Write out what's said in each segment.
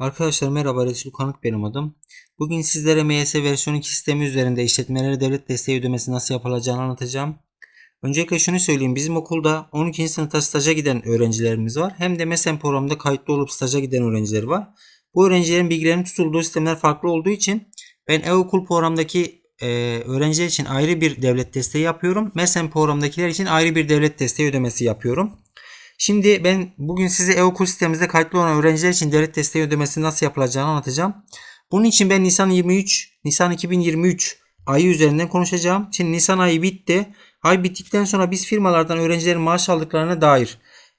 Arkadaşlar merhaba Resul Kanık benim adım. Bugün sizlere MS versiyon 2 sistemi üzerinde işletmelere devlet desteği ödemesi nasıl yapılacağını anlatacağım. Öncelikle şunu söyleyeyim. Bizim okulda 12. sınıfta staja giden öğrencilerimiz var. Hem de MESEN programında kayıtlı olup staja giden öğrenciler var. Bu öğrencilerin bilgilerinin tutulduğu sistemler farklı olduğu için ben e-okul programdaki e, öğrenciler için ayrı bir devlet desteği yapıyorum. MESEN programdakiler için ayrı bir devlet desteği ödemesi yapıyorum. Şimdi ben bugün size e-okul sistemimizde kayıtlı olan öğrenciler için devlet desteği ödemesi nasıl yapılacağını anlatacağım. Bunun için ben Nisan 23, Nisan 2023 ayı üzerinden konuşacağım. Şimdi Nisan ayı bitti. Ay bittikten sonra biz firmalardan öğrencilerin maaş aldıklarına dair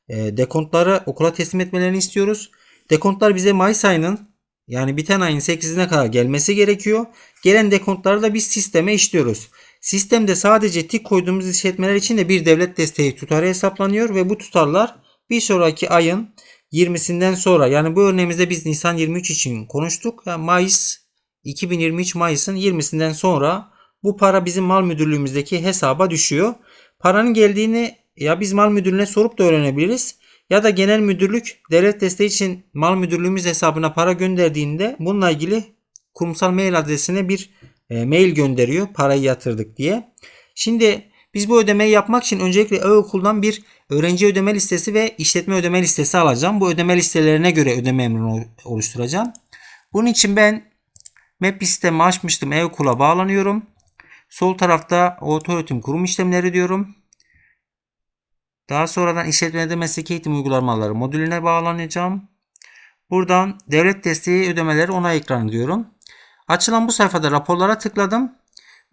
e, dekontları okula teslim etmelerini istiyoruz. Dekontlar bize Mayıs ayının yani biten ayın 8'ine kadar gelmesi gerekiyor. Gelen dekontları da biz sisteme işliyoruz. Sistemde sadece tik koyduğumuz işletmeler için de bir devlet desteği tutarı hesaplanıyor ve bu tutarlar bir sonraki ayın 20'sinden sonra yani bu örneğimizde biz Nisan 23 için konuştuk. Yani Mayıs 2023 Mayıs'ın 20'sinden sonra bu para bizim mal müdürlüğümüzdeki hesaba düşüyor. Paranın geldiğini ya biz mal müdürlüğüne sorup da öğrenebiliriz. Ya da genel müdürlük devlet desteği için mal müdürlüğümüz hesabına para gönderdiğinde bununla ilgili kurumsal mail adresine bir e, mail gönderiyor parayı yatırdık diye. Şimdi biz bu ödemeyi yapmak için öncelikle e-okuldan bir öğrenci ödeme listesi ve işletme ödeme listesi alacağım. Bu ödeme listelerine göre ödeme emrini oluşturacağım. Bunun için ben map sistemi açmıştım. E-okula bağlanıyorum. Sol tarafta otoöğretim kurum işlemleri diyorum. Daha sonradan işletmede mesleki eğitim uygulamaları modülüne bağlanacağım. Buradan devlet desteği ödemeleri onay ekranı diyorum. Açılan bu sayfada raporlara tıkladım.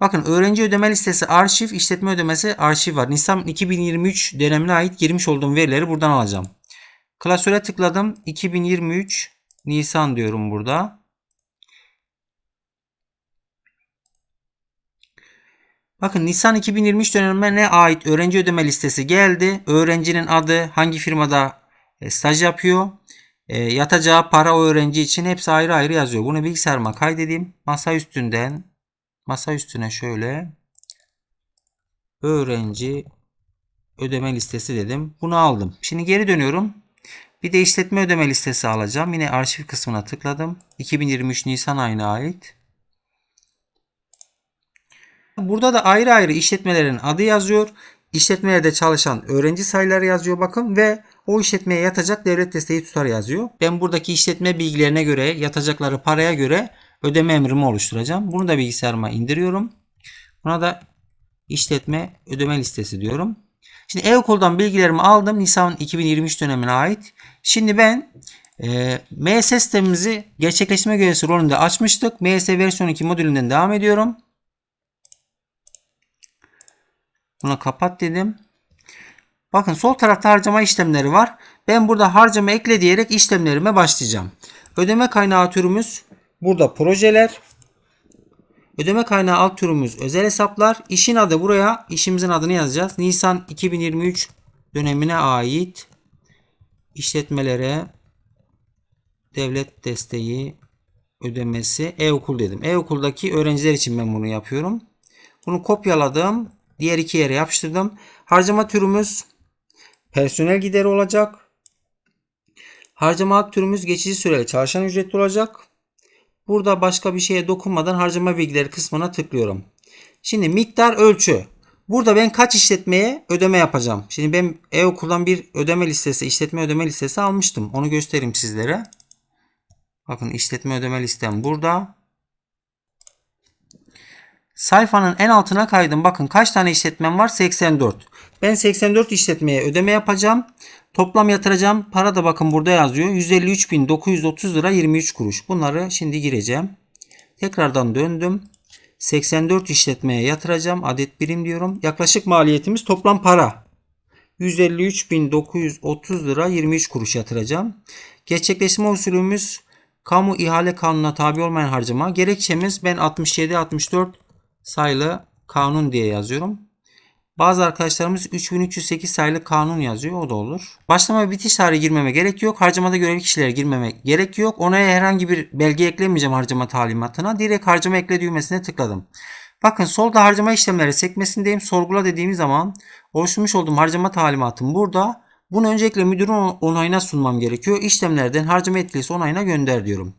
Bakın öğrenci ödeme listesi arşiv, işletme ödemesi arşiv var. Nisan 2023 dönemine ait girmiş olduğum verileri buradan alacağım. Klasöre tıkladım. 2023 Nisan diyorum burada. Bakın Nisan 2023 dönemine ait öğrenci ödeme listesi geldi. Öğrencinin adı, hangi firmada e, staj yapıyor, e, yatacağı para o öğrenci için hepsi ayrı ayrı yazıyor. Bunu bilgisayarıma kaydedeyim. Masa üstünden masa üstüne şöyle öğrenci ödeme listesi dedim. Bunu aldım. Şimdi geri dönüyorum. Bir de işletme ödeme listesi alacağım. Yine arşiv kısmına tıkladım. 2023 Nisan ayına ait. Burada da ayrı ayrı işletmelerin adı yazıyor. İşletmelerde çalışan öğrenci sayıları yazıyor bakın ve o işletmeye yatacak devlet desteği tutarı yazıyor. Ben buradaki işletme bilgilerine göre yatacakları paraya göre ödeme emrimi oluşturacağım. Bunu da bilgisayarıma indiriyorum. Buna da işletme ödeme listesi diyorum. Şimdi e-okuldan bilgilerimi aldım. Nisan 2023 dönemine ait. Şimdi ben e, MS sistemimizi gerçekleştirme görevlisi rolünde açmıştık. MS versiyon 2 modülünden devam ediyorum. Buna kapat dedim. Bakın sol tarafta harcama işlemleri var. Ben burada harcama ekle diyerek işlemlerime başlayacağım. Ödeme kaynağı türümüz burada projeler. Ödeme kaynağı alt türümüz özel hesaplar. İşin adı buraya işimizin adını yazacağız. Nisan 2023 dönemine ait işletmelere devlet desteği ödemesi e-okul dedim. E-okuldaki öğrenciler için ben bunu yapıyorum. Bunu kopyaladım. Diğer iki yere yapıştırdım. Harcama türümüz personel gideri olacak. Harcama türümüz geçici süreli çalışan ücretli olacak. Burada başka bir şeye dokunmadan harcama bilgileri kısmına tıklıyorum. Şimdi miktar ölçü. Burada ben kaç işletmeye ödeme yapacağım. Şimdi ben e-okuldan bir ödeme listesi, işletme ödeme listesi almıştım. Onu göstereyim sizlere. Bakın işletme ödeme listem burada. Sayfanın en altına kaydım. Bakın kaç tane işletmem var? 84. Ben 84 işletmeye ödeme yapacağım. Toplam yatıracağım. Para da bakın burada yazıyor. 153.930 lira 23 kuruş. Bunları şimdi gireceğim. Tekrardan döndüm. 84 işletmeye yatıracağım. Adet birim diyorum. Yaklaşık maliyetimiz toplam para. 153.930 lira 23 kuruş yatıracağım. Gerçekleştirme usulümüz kamu ihale kanununa tabi olmayan harcama. Gerekçemiz ben 67-64 sayılı kanun diye yazıyorum. Bazı arkadaşlarımız 3308 sayılı kanun yazıyor. O da olur. Başlama ve bitiş tarihi girmeme gerek yok. Harcamada görevli kişilere girmeme gerek yok. Ona herhangi bir belge eklemeyeceğim harcama talimatına. Direkt harcama ekle düğmesine tıkladım. Bakın solda harcama işlemleri sekmesindeyim. Sorgula dediğimiz zaman oluşturmuş olduğum harcama talimatım burada. Bunu öncelikle müdürün onayına sunmam gerekiyor. İşlemlerden harcama etkilisi onayına gönder diyorum.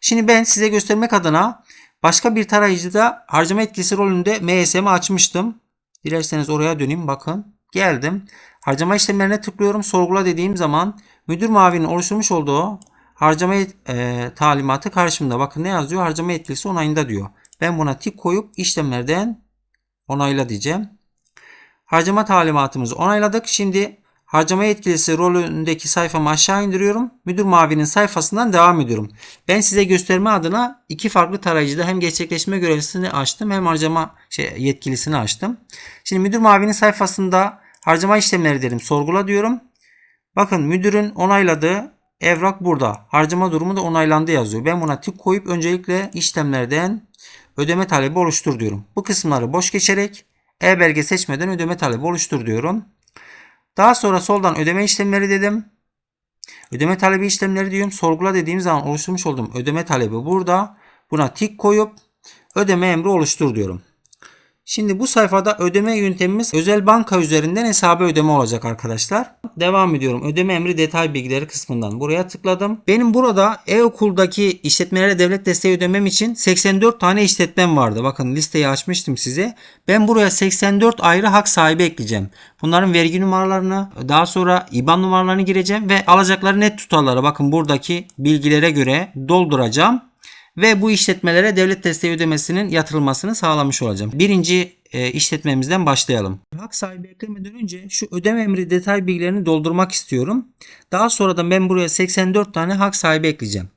Şimdi ben size göstermek adına başka bir tarayıcıda harcama etkisi rolünde MSM'i açmıştım. Dilerseniz oraya döneyim bakın. Geldim. Harcama işlemlerine tıklıyorum. Sorgula dediğim zaman müdür mavinin oluşturmuş olduğu harcama e, talimatı karşımda. Bakın ne yazıyor? Harcama etkisi onayında diyor. Ben buna tik koyup işlemlerden onayla diyeceğim. Harcama talimatımızı onayladık. Şimdi harcama yetkilisi rolündeki sayfamı aşağı indiriyorum. Müdür mavinin sayfasından devam ediyorum. Ben size gösterme adına iki farklı tarayıcıda hem gerçekleşme görevlisini açtım hem harcama şey, yetkilisini açtım. Şimdi müdür mavinin sayfasında harcama işlemleri derim. Sorgula diyorum. Bakın müdürün onayladığı evrak burada. Harcama durumu da onaylandı yazıyor. Ben buna tik koyup öncelikle işlemlerden ödeme talebi oluştur diyorum. Bu kısımları boş geçerek e-belge seçmeden ödeme talebi oluştur diyorum. Daha sonra soldan ödeme işlemleri dedim. Ödeme talebi işlemleri diyorum. Sorgula dediğim zaman oluşturmuş olduğum ödeme talebi burada. Buna tik koyup ödeme emri oluştur diyorum. Şimdi bu sayfada ödeme yöntemimiz özel banka üzerinden hesaba ödeme olacak arkadaşlar. Devam ediyorum. Ödeme emri detay bilgileri kısmından buraya tıkladım. Benim burada e-okuldaki işletmelere devlet desteği ödemem için 84 tane işletmem vardı. Bakın listeyi açmıştım size. Ben buraya 84 ayrı hak sahibi ekleyeceğim. Bunların vergi numaralarını daha sonra IBAN numaralarını gireceğim ve alacakları net tutarları bakın buradaki bilgilere göre dolduracağım ve bu işletmelere devlet desteği ödemesinin yatırılmasını sağlamış olacağım. Birinci e, işletmemizden başlayalım. Hak sahibi eklemeden önce şu ödeme emri detay bilgilerini doldurmak istiyorum. Daha sonra da ben buraya 84 tane hak sahibi ekleyeceğim.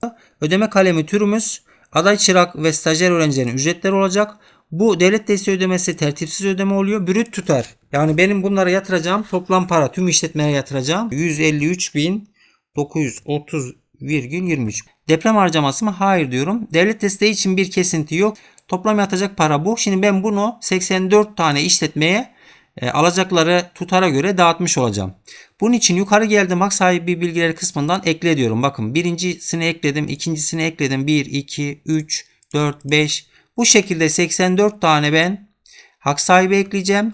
Ödeme kalemi türümüz aday çırak ve stajyer öğrencilerin ücretleri olacak. Bu devlet desteği ödemesi tertipsiz ödeme oluyor. Brüt tutar. Yani benim bunlara yatıracağım toplam para tüm işletmelere yatıracağım. 153.930,23. Deprem harcaması mı? Hayır diyorum. Devlet desteği için bir kesinti yok. Toplam yatacak para bu. Şimdi ben bunu 84 tane işletmeye e, alacakları tutara göre dağıtmış olacağım. Bunun için yukarı geldim hak sahibi bilgileri kısmından ekle diyorum. Bakın birincisini ekledim, ikincisini ekledim. 1, 2, 3, 4, 5. Bu şekilde 84 tane ben hak sahibi ekleyeceğim.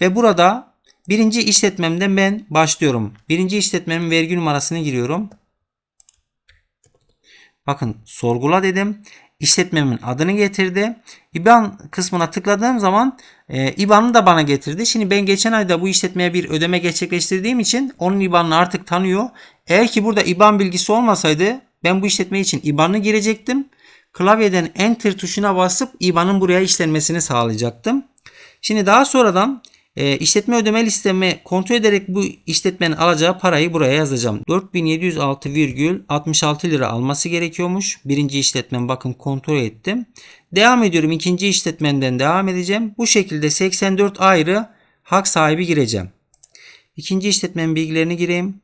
Ve burada birinci işletmemden ben başlıyorum. Birinci işletmemin vergi numarasını giriyorum. Bakın sorgula dedim. İşletmemin adını getirdi. IBAN kısmına tıkladığım zaman e, IBAN'ı da bana getirdi. Şimdi ben geçen ayda bu işletmeye bir ödeme gerçekleştirdiğim için onun IBAN'ını artık tanıyor. Eğer ki burada IBAN bilgisi olmasaydı ben bu işletme için IBAN'ı girecektim. Klavyeden Enter tuşuna basıp IBAN'ın buraya işlenmesini sağlayacaktım. Şimdi daha sonradan e, işletme ödeme listemi kontrol ederek bu işletmenin alacağı parayı buraya yazacağım. 4706,66 lira alması gerekiyormuş. Birinci işletmem bakın kontrol ettim. Devam ediyorum. ikinci işletmenden devam edeceğim. Bu şekilde 84 ayrı hak sahibi gireceğim. İkinci işletmenin bilgilerini gireyim.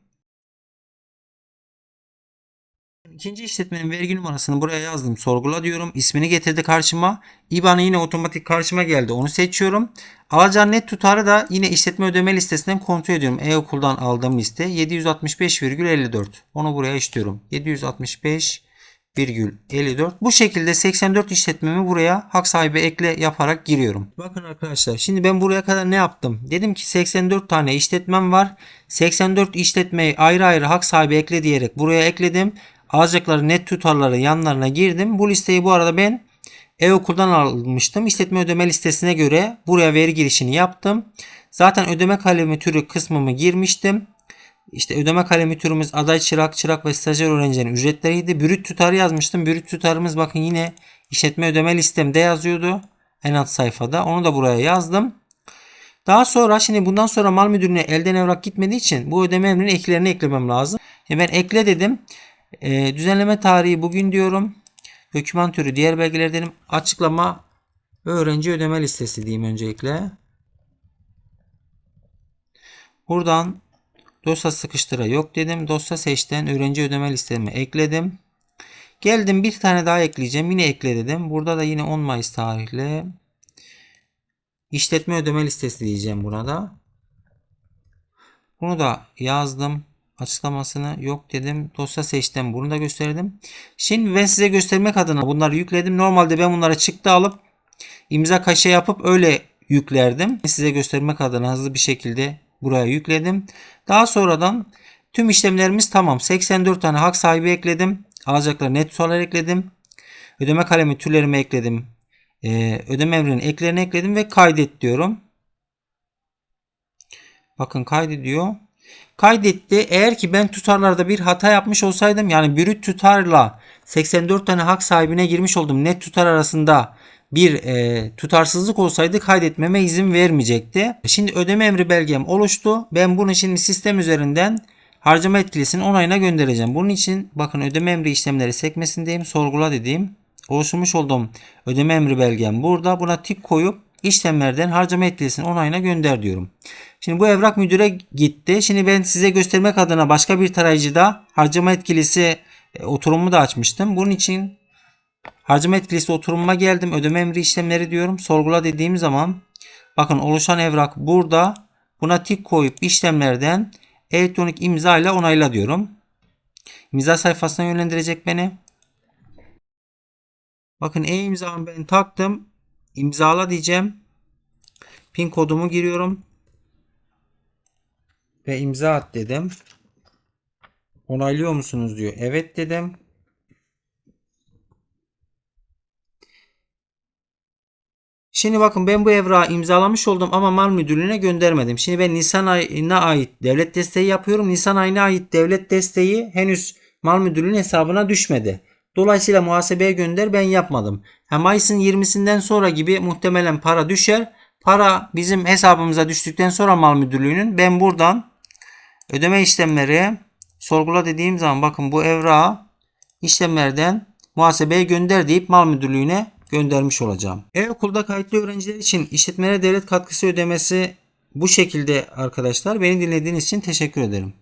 İkinci işletmenin vergi numarasını buraya yazdım. Sorgula diyorum. İsmini getirdi karşıma. IBAN'ı yine otomatik karşıma geldi. Onu seçiyorum. Alacağı net tutarı da yine işletme ödeme listesinden kontrol ediyorum. E-okuldan aldığım liste 765,54. Onu buraya işliyorum. 765,54. Bu şekilde 84 işletmemi buraya hak sahibi ekle yaparak giriyorum. Bakın arkadaşlar şimdi ben buraya kadar ne yaptım? Dedim ki 84 tane işletmem var. 84 işletmeyi ayrı ayrı hak sahibi ekle diyerek buraya ekledim alacakları net tutarları yanlarına girdim. Bu listeyi bu arada ben e-okuldan almıştım. İşletme ödeme listesine göre buraya veri girişini yaptım. Zaten ödeme kalemi türü kısmımı girmiştim. İşte ödeme kalemi türümüz aday çırak, çırak ve stajyer öğrencilerin ücretleriydi. Brüt tutarı yazmıştım. Brüt tutarımız bakın yine işletme ödeme listemde yazıyordu. En alt sayfada. Onu da buraya yazdım. Daha sonra şimdi bundan sonra mal müdürüne elden evrak gitmediği için bu ödeme emrinin eklerini eklemem lazım. E ben ekle dedim. E, düzenleme tarihi bugün diyorum. Doküman türü diğer belgeler dedim. Açıklama öğrenci ödeme listesi diyeyim öncelikle. Buradan dosya sıkıştıra yok dedim. Dosya seçten öğrenci ödeme listemi ekledim. Geldim bir tane daha ekleyeceğim. Yine ekle dedim. Burada da yine 10 Mayıs tarihli işletme ödeme listesi diyeceğim burada. Bunu da yazdım açıklamasını yok dedim. Dosya seçtim. Bunu da gösterdim. Şimdi ben size göstermek adına bunları yükledim. Normalde ben bunları çıktı alıp imza kaşe yapıp öyle yüklerdim. Size göstermek adına hızlı bir şekilde buraya yükledim. Daha sonradan tüm işlemlerimiz tamam. 84 tane hak sahibi ekledim. Alacaklar net tutarlar ekledim. Ödeme kalemi türlerimi ekledim. Ee, ödeme emrinin eklerini ekledim ve kaydet diyorum. Bakın kaydediyor. Kaydetti. Eğer ki ben tutarlarda bir hata yapmış olsaydım yani brüt tutarla 84 tane hak sahibine girmiş oldum. Net tutar arasında bir e, tutarsızlık olsaydı kaydetmeme izin vermeyecekti. Şimdi ödeme emri belgem oluştu. Ben bunu şimdi sistem üzerinden harcama etkilisinin onayına göndereceğim. Bunun için bakın ödeme emri işlemleri sekmesindeyim. Sorgula dediğim oluşturmuş olduğum ödeme emri belgem burada. Buna tik koyup işlemlerden harcama etkilisinin onayına gönder diyorum. Şimdi bu evrak müdüre gitti. Şimdi ben size göstermek adına başka bir tarayıcıda harcama etkilisi e, oturumu da açmıştım. Bunun için harcama etkilisi oturumuma geldim. Ödeme emri işlemleri diyorum. Sorgula dediğim zaman bakın oluşan evrak burada. Buna tik koyup işlemlerden elektronik imza ile onayla diyorum. İmza sayfasına yönlendirecek beni. Bakın e-imzamı ben taktım. İmzala diyeceğim. Pin kodumu giriyorum. Ve imza at dedim. Onaylıyor musunuz diyor. Evet dedim. Şimdi bakın ben bu evrağı imzalamış oldum ama mal müdürlüğüne göndermedim. Şimdi ben Nisan ayına ait devlet desteği yapıyorum. Nisan ayına ait devlet desteği henüz mal müdürlüğünün hesabına düşmedi. Dolayısıyla muhasebeye gönder ben yapmadım. Hem Mayıs'ın 20'sinden sonra gibi muhtemelen para düşer. Para bizim hesabımıza düştükten sonra mal müdürlüğünün ben buradan ödeme işlemleri sorgula dediğim zaman bakın bu evrağı işlemlerden muhasebeye gönder deyip mal müdürlüğüne göndermiş olacağım. E-okulda kayıtlı öğrenciler için işletmelere devlet katkısı ödemesi bu şekilde arkadaşlar. Beni dinlediğiniz için teşekkür ederim.